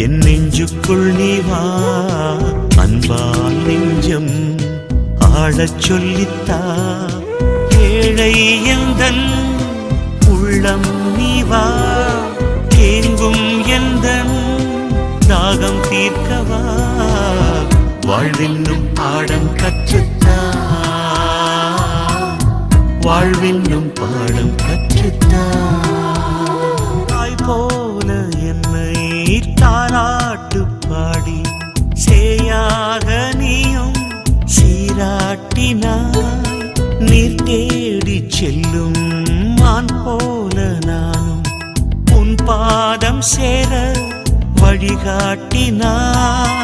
என் நெஞ்சுக்குள் நீ வா. அன்பால் நெஞ்சம் ஆழச் சொல்லித்தா. ஏழை எந்தன் உள்ளம் நீ வா. ஏங்கும் எந்தன் தாகம் தீர்க்கவா. வாழ்வென்னும் பாடம் கற்றுத்தா. வாழ்வென்னும் பாடம் கற்றுத்தா. தாய் போல என்னை தாராட்டு பாடி சேயாக நீயும் சீராட்டினாய். நீர் தேடி செல்லும் மான் போல நானும் உன் பாதம் சேர வழிகாட்டினாய்.